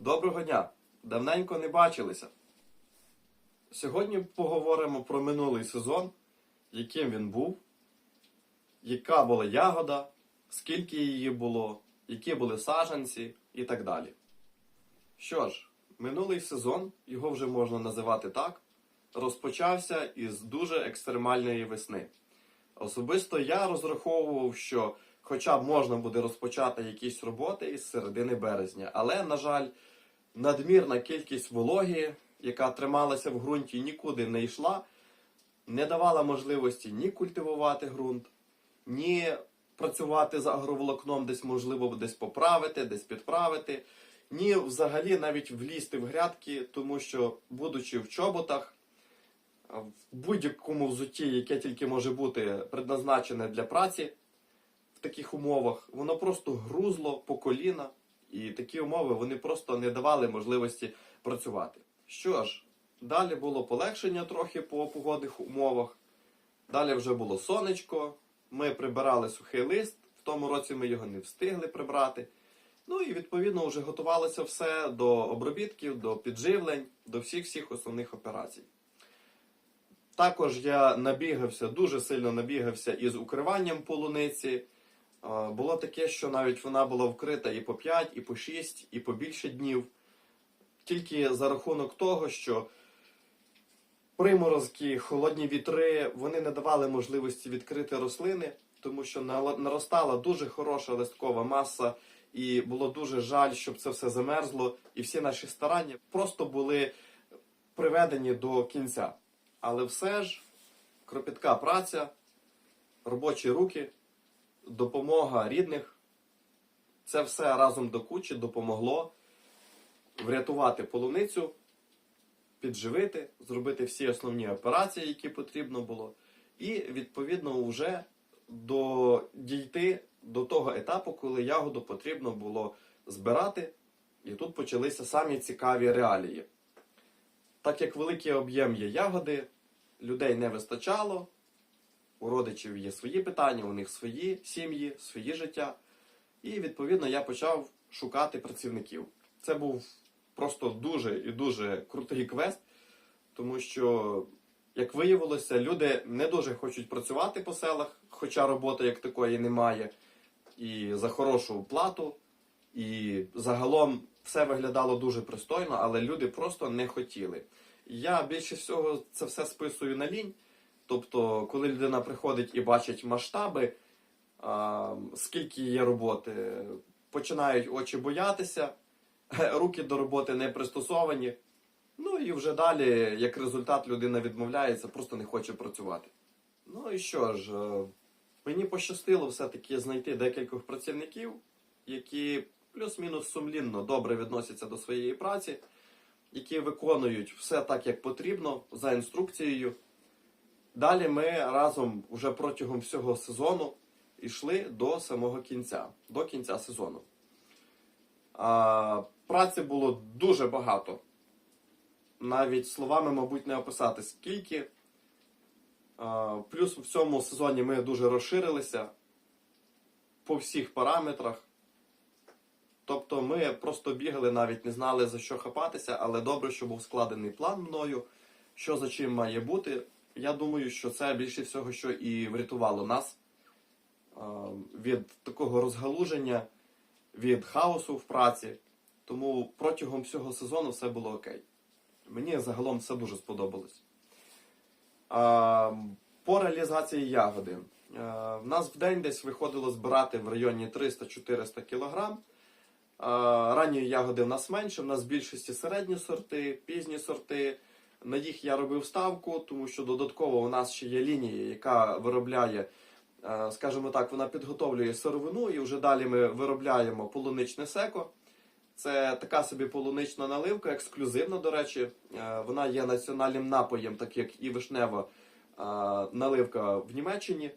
Доброго дня! Давненько не бачилися. Сьогодні поговоримо про минулий сезон, яким він був, яка була ягода, скільки її було, які були саджанці і так далі. Що ж, минулий сезон, його вже можна називати так, розпочався із дуже екстремальної весни. Особисто я розраховував, що хоча б можна буде розпочати якісь роботи із середини березня, але, на жаль, надмірна кількість вологі, яка трималася в ґрунті, нікуди не йшла, не давала можливості ні культивувати ґрунт, ні працювати з агроволокном, десь можливо десь поправити, десь підправити, ні взагалі навіть влізти в грядки, тому що, будучи в чоботах, в будь-якому взутті, яке тільки може бути предназначене для праці в таких умовах, воно просто грузло по коліна, і такі умови вони просто не давали можливості працювати. Що ж, далі було полегшення трохи по погодних умовах. Далі вже було сонечко. Ми прибирали сухий лист. В тому році ми його не встигли прибрати. Ну і відповідно вже готувалося все до обробітків, до підживлень, до всіх всіх основних операцій. Також я набігався, дуже сильно набігався із укриванням полуниці. Було таке, що навіть вона була вкрита і по 5, і по 6, і по більше днів. Тільки за рахунок того, що приморозки, холодні вітри, вони не давали можливості відкрити рослини, тому що наростала дуже хороша листкова маса, і було дуже жаль, щоб це все замерзло, і всі наші старання просто були приведені до кінця. Але все ж кропітка праця, робочі руки, допомога рідних, це все разом до кучі допомогло врятувати полуницю, підживити, зробити всі основні операції, які потрібно було, і відповідно вже до, дійти до того етапу, коли ягоду потрібно було збирати, і тут почалися самі цікаві реалії. Так як великий об'єм є ягоди, людей не вистачало, у родичів є свої питання, у них свої сім'ї, свої життя. І відповідно я почав шукати працівників. Це був просто дуже і дуже крутий квест, тому що, як виявилося, люди не дуже хочуть працювати по селах, хоча роботи як такої немає, і за хорошу плату. І загалом все виглядало дуже пристойно, але люди просто не хотіли. Я більше всього це все списую на лінь. Тобто, коли людина приходить і бачить масштаби, скільки є роботи, починають очі боятися, руки до роботи не пристосовані. Ну і вже далі, як результат, людина відмовляється, просто не хоче працювати. Ну і що ж, е, мені пощастило все-таки знайти декількох працівників, які плюс-мінус сумлінно добре відносяться до своєї праці, які виконують все так, як потрібно, за інструкцією. Далі ми разом вже протягом всього сезону йшли до самого кінця, до кінця сезону. А, праці було дуже багато. Навіть словами, мабуть, не описати скільки. А, плюс в цьому сезоні ми дуже розширилися по всіх параметрах. Тобто ми просто бігали, навіть не знали за що хапатися, але добре, що був складений план мною, що за чим має бути. Я думаю, що це більше всього, що і врятувало нас від такого розгалуження, від хаосу в праці. Тому протягом всього сезону все було окей. Мені загалом все дуже сподобалось. По реалізації ягоди. В нас в день десь виходило збирати в районі 300-400 кг. Ранньої ягоди в нас менше, в нас в більшості середні сорти, пізні сорти. На їх я робив ставку, тому що додатково у нас ще є лінія, яка виробляє, е, скажімо так, вона підготовлює сировину, і вже далі ми виробляємо полуничне секо. Це така собі полунична наливка, ексклюзивна, до речі. Е, Вона є національним напоєм, так як і вишнева е, наливка в Німеччині.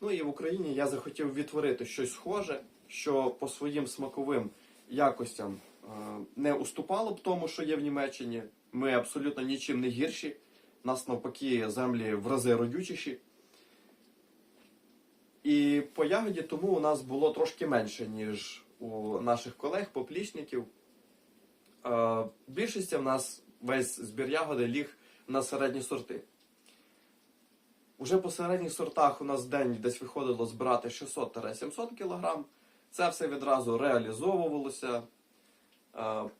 Ну і в Україні я захотів відтворити щось схоже, що по своїм смаковим якостям не уступало б тому, що є в Німеччині. Ми абсолютно нічим не гірші. Нас навпаки землі в рази родючіші. І по ягоді тому у нас було трошки менше, ніж у наших колег, поплічників. в більшості в нас весь збір ягоди ліг на середні сорти. Уже по середніх сортах у нас в день десь виходило збирати 600-700 кг. Це все відразу реалізовувалося е,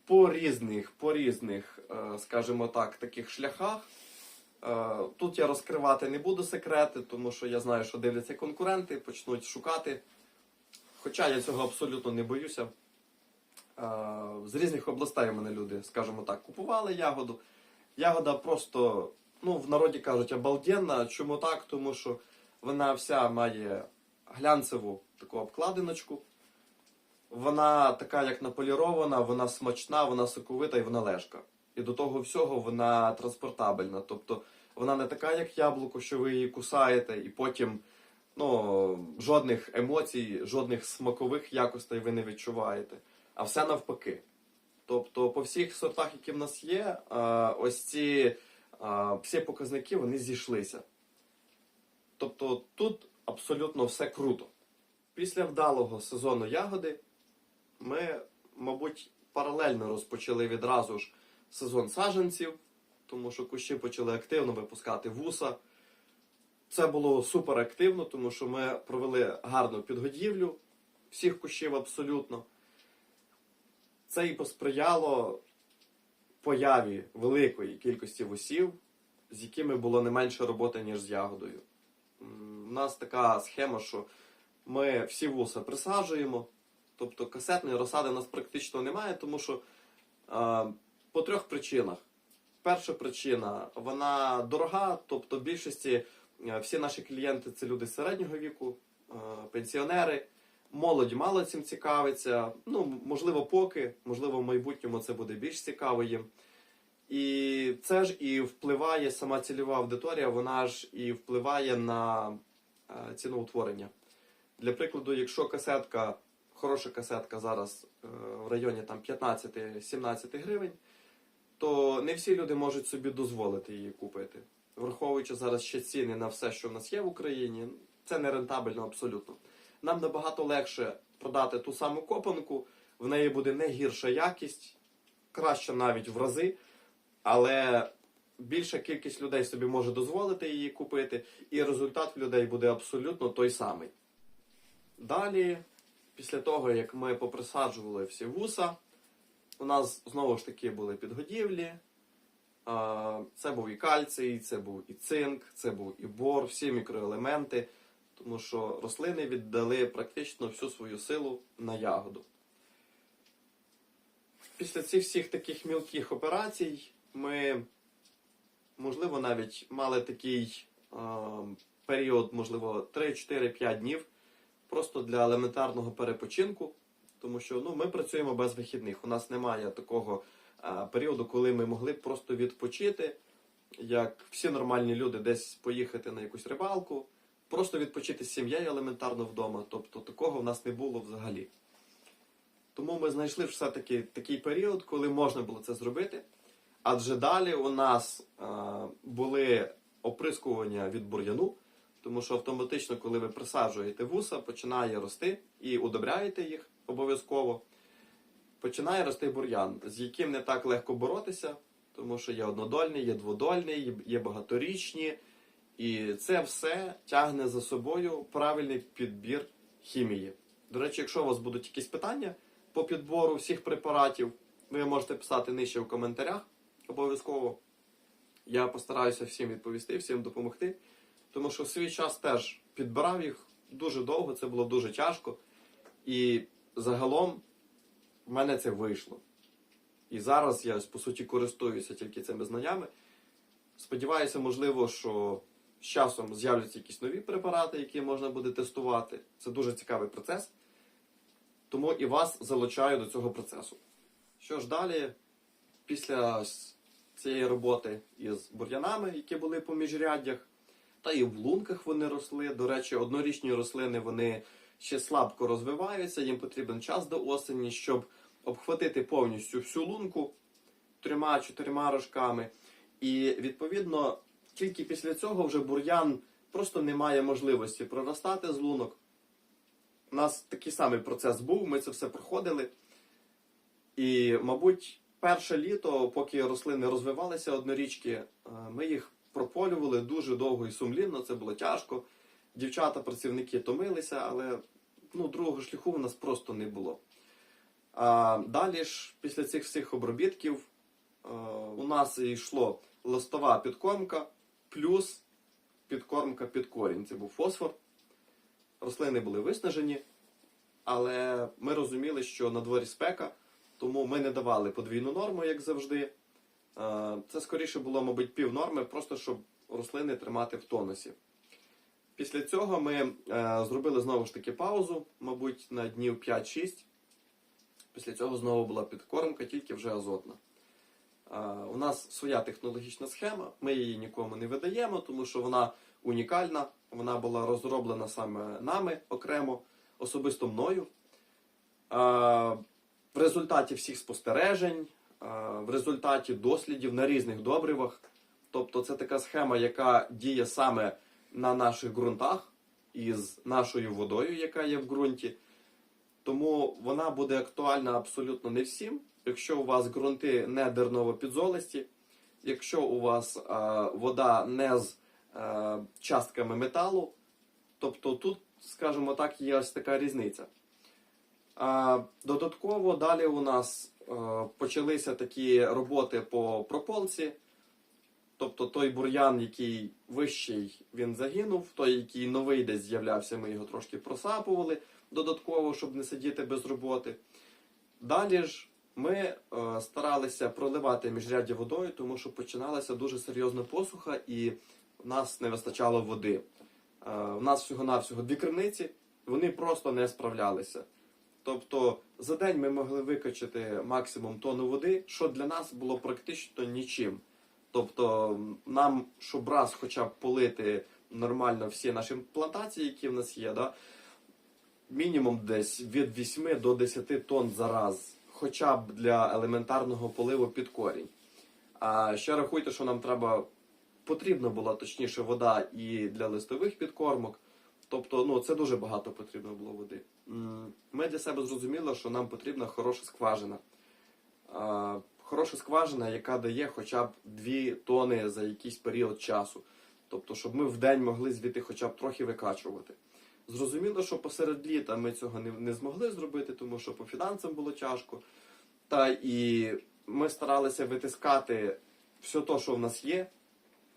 по різних, по різних, е, скажімо так, таких шляхах. Е, Тут я розкривати не буду секрети, тому що я знаю, що дивляться конкуренти, почнуть шукати. Хоча я цього абсолютно не боюся. Е, З різних областей у мене люди, скажімо так, купували ягоду. Ягода просто, ну, в народі кажуть, обалденна. Чому так? Тому що вона вся має глянцеву таку обкладиночку. Вона така, як наполірована, вона смачна, вона соковита і вона лежка. І до того всього вона транспортабельна. Тобто вона не така, як яблуко, що ви її кусаєте, і потім ну, жодних емоцій, жодних смакових якостей ви не відчуваєте. А все навпаки. Тобто, по всіх сортах, які в нас є, ось ці всі показники вони зійшлися. Тобто тут абсолютно все круто. Після вдалого сезону ягоди ми, мабуть, паралельно розпочали відразу ж сезон саджанців, тому що кущі почали активно випускати вуса. Це було супер активно, тому що ми провели гарну підгодівлю всіх кущів абсолютно. Це і посприяло появі великої кількості вусів, з якими було не менше роботи, ніж з ягодою. У нас така схема, що ми всі вуса присаджуємо, тобто касетної розсади у нас практично немає, тому що е, по трьох причинах. Перша причина вона дорога, тобто в більшості е, всі наші клієнти це люди середнього віку, е, пенсіонери. Молодь мало цим цікавиться. Ну, можливо, поки, можливо, в майбутньому це буде більш цікаво їм. І це ж і впливає сама цільова аудиторія, вона ж і впливає на е, ціноутворення. Для прикладу, якщо касетка, хороша касетка зараз е, в районі 15-17 гривень, то не всі люди можуть собі дозволити її купити. Враховуючи зараз ще ціни на все, що в нас є в Україні, це не рентабельно абсолютно. Нам набагато легше продати ту саму копанку, в неї буде не гірша якість, краще навіть в рази, але більша кількість людей собі може дозволити її купити, і результат в людей буде абсолютно той самий. Далі, після того, як ми поприсаджували всі вуса, у нас знову ж таки були підгодівлі. Це був і кальцій, це був і цинк, це був і бор, всі мікроелементи, тому що рослини віддали практично всю свою силу на ягоду. Після цих всіх таких мілких операцій ми, можливо, навіть мали такий а, період, можливо, 3-4-5 днів просто для елементарного перепочинку, тому що ну, ми працюємо без вихідних. У нас немає такого а, періоду, коли ми могли б просто відпочити, як всі нормальні люди, десь поїхати на якусь рибалку, просто відпочити з сім'єю елементарно вдома. Тобто такого в нас не було взагалі. Тому ми знайшли все-таки такий період, коли можна було це зробити. Адже далі у нас а, були оприскування від бур'яну, тому що автоматично, коли ви присаджуєте вуса, починає рости і удобряєте їх обов'язково. Починає рости бур'ян, з яким не так легко боротися, тому що є однодольний, є дводольний, є багаторічні. І це все тягне за собою правильний підбір хімії. До речі, якщо у вас будуть якісь питання по підбору всіх препаратів, ви можете писати нижче в коментарях обов'язково. Я постараюся всім відповісти, всім допомогти. Тому що в свій час теж підбирав їх дуже довго, це було дуже тяжко. І загалом в мене це вийшло. І зараз я, по суті, користуюся тільки цими знаннями. Сподіваюся, можливо, що з часом з'являться якісь нові препарати, які можна буде тестувати. Це дуже цікавий процес. Тому і вас залучаю до цього процесу. Що ж далі, після цієї роботи із бур'янами, які були по міжряддях, та і в лунках вони росли. До речі, однорічні рослини вони ще слабко розвиваються, їм потрібен час до осені, щоб обхватити повністю всю лунку трьома-чотирма рожками. І відповідно, тільки після цього вже бур'ян просто не має можливості проростати з лунок. У нас такий самий процес був, ми це все проходили. І, мабуть, перше літо, поки рослини розвивалися однорічки, е, ми їх прополювали дуже довго і сумлінно. Це було тяжко. Дівчата, працівники томилися, але ну, другого шляху в нас просто не було. А далі ж, після цих всіх обробітків, е, у нас йшло листова підкормка плюс підкормка під корінь. Це був фосфор. Рослини були виснажені, але ми розуміли, що на дворі спека, тому ми не давали подвійну норму, як завжди. Е, Це скоріше було, мабуть, пів норми, просто щоб рослини тримати в тонусі. Після цього ми е, зробили знову ж таки паузу, мабуть, на днів 5-6. Після цього знову була підкормка, тільки вже азотна. Е, у нас своя технологічна схема, ми її нікому не видаємо, тому що вона унікальна. Вона була розроблена саме нами окремо, особисто мною. В результаті всіх спостережень, в результаті дослідів на різних добривах. Тобто це така схема, яка діє саме на наших ґрунтах із нашою водою, яка є в ґрунті. Тому вона буде актуальна абсолютно не всім. Якщо у вас ґрунти не дерново-підзолисті, якщо у вас е, вода не з е, частками металу, тобто тут, скажімо так, є ось така різниця. Додатково далі у нас е, почалися такі роботи по прополці. Тобто той бур'ян, який вищий, він загинув, той, який новий десь з'являвся, ми його трошки просапували додатково, щоб не сидіти без роботи. Далі ж ми е, старалися проливати міжряддя водою, тому що починалася дуже серйозна посуха і в нас не вистачало води. Е, у нас всього-навсього дві криниці, вони просто не справлялися. Тобто за день ми могли викачати максимум тонну води, що для нас було практично нічим. Тобто нам, щоб раз хоча б полити нормально всі наші плантації, які в нас є, да, мінімум десь від 8 до 10 тонн за раз, хоча б для елементарного поливу під корінь. А ще рахуйте, що нам треба потрібна була точніше вода і для листових підкормок. Тобто, ну це дуже багато потрібно було води. Ми для себе зрозуміли, що нам потрібна хороша скважина. Хороша скважина, яка дає хоча б 2 тони за якийсь період часу. Тобто, щоб ми в день могли звідти хоча б трохи викачувати. Зрозуміло, що посеред літа ми цього не, не змогли зробити, тому що по фінансам було тяжко. Та і ми старалися витискати все те, що в нас є,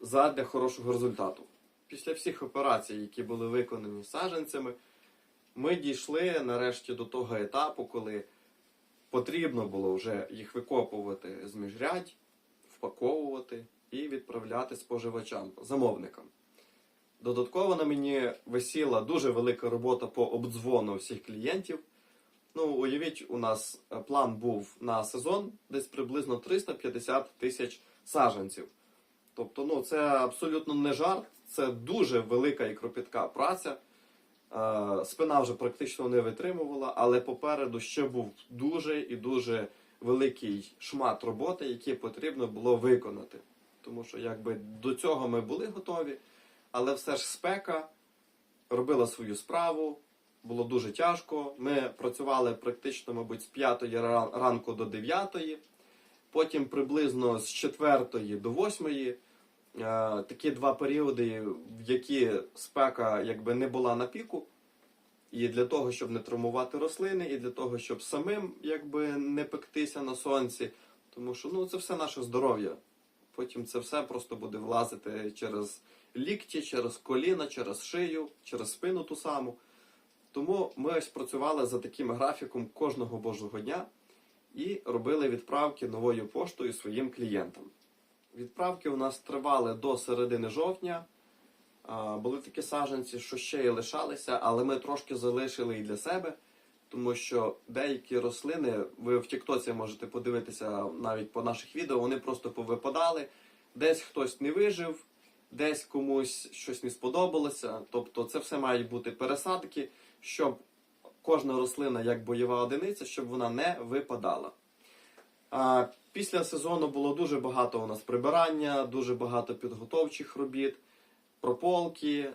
задля хорошого результату. Після всіх операцій, які були виконані саджанцями, ми дійшли нарешті до того етапу, коли потрібно було вже їх викопувати з міжрядь, впаковувати і відправляти споживачам, замовникам. Додатково на мені висіла дуже велика робота по обдзвону всіх клієнтів. Ну, уявіть, у нас план був на сезон десь приблизно 350 тисяч саджанців. Тобто, ну, це абсолютно не жарт, це дуже велика і кропітка праця. Е, Спина вже практично не витримувала, але попереду ще був дуже і дуже великий шмат роботи, який потрібно було виконати. Тому що якби до цього ми були готові, але все ж спека робила свою справу, було дуже тяжко. Ми працювали практично, мабуть, з 5 ранку до 9, потім приблизно з 4 до 8. Е, такі два періоди, в які спека якби не була на піку. І для того, щоб не травмувати рослини, і для того, щоб самим якби не пектися на сонці. Тому що ну, це все наше здоров'я. Потім це все просто буде влазити через лікті, через коліна, через шию, через спину ту саму. Тому ми ось працювали за таким графіком кожного божого дня і робили відправки новою поштою своїм клієнтам. Відправки у нас тривали до середини жовтня. Були такі саджанці, що ще й лишалися, але ми трошки залишили і для себе, тому що деякі рослини, ви в Тіктоці можете подивитися навіть по наших відео, вони просто повипадали. Десь хтось не вижив, десь комусь щось не сподобалося. Тобто це все мають бути пересадки, щоб кожна рослина як бойова одиниця, щоб вона не випадала. А, Після сезону було дуже багато у нас прибирання, дуже багато підготовчих робіт, прополки.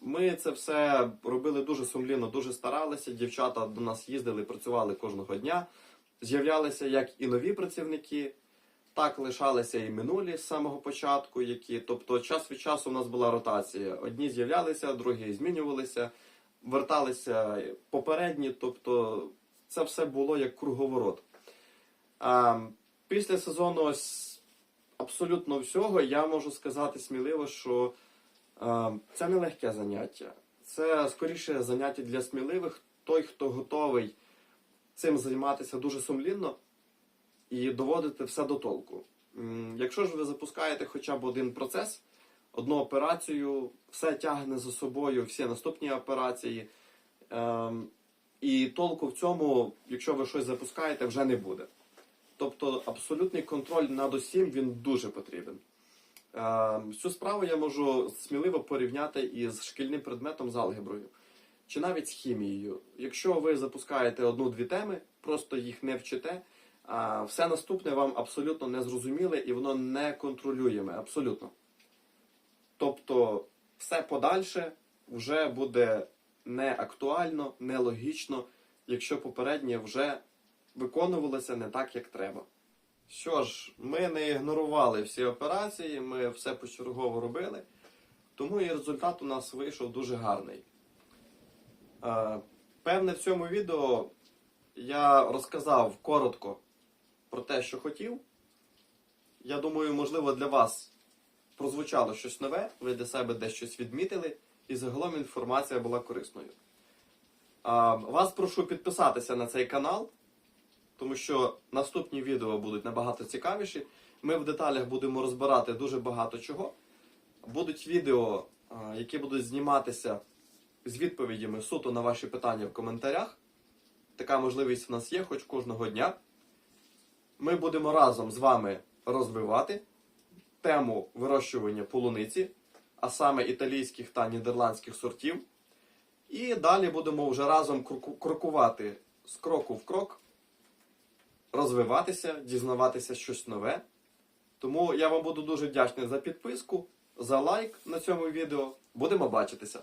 Ми це все робили дуже сумлінно, дуже старалися. Дівчата до нас їздили, працювали кожного дня. з'являлися як і нові працівники, так лишалися і минулі з самого початку, які, тобто час від часу у нас була ротація. Одні з'являлися, другі змінювалися, верталися попередні, тобто це все було як круговорот. А, після сезону абсолютно всього я можу сказати сміливо, що це не легке заняття. Це скоріше заняття для сміливих, той, хто готовий цим займатися дуже сумлінно і доводити все до толку. Якщо ж ви запускаєте хоча б один процес, одну операцію, все тягне за собою всі наступні операції. Ем, і толку в цьому, якщо ви щось запускаєте, вже не буде. Тобто абсолютний контроль над усім він дуже потрібен. Ем, Цю справу я можу сміливо порівняти із шкільним предметом з алгеброю чи навіть з хімією. Якщо ви запускаєте одну-дві теми, просто їх не вчите, а все наступне вам абсолютно не зрозуміле і воно не контролюєме. Абсолютно. Тобто, все подальше вже буде не актуально, не логічно, якщо попереднє вже виконувалося не так, як треба. Що ж, ми не ігнорували всі операції, ми все почергово робили, тому і результат у нас вийшов дуже гарний. Е, Певне, в цьому відео я розказав коротко про те, що хотів. Я думаю, можливо, для вас прозвучало щось нове, ви для себе десь відмітили, і загалом інформація була корисною. Вас прошу підписатися на цей канал, тому що наступні відео будуть набагато цікавіші. Ми в деталях будемо розбирати дуже багато чого. Будуть відео, які будуть зніматися з відповідями суто на ваші питання в коментарях. Така можливість в нас є, хоч кожного дня. Ми будемо разом з вами розвивати тему вирощування полуниці, а саме італійських та нідерландських сортів. І далі будемо вже разом крокувати з кроку в крок, розвиватися, дізнаватися щось нове. Тому я вам буду дуже вдячний за підписку, за лайк на цьому відео. Будемо бачитися.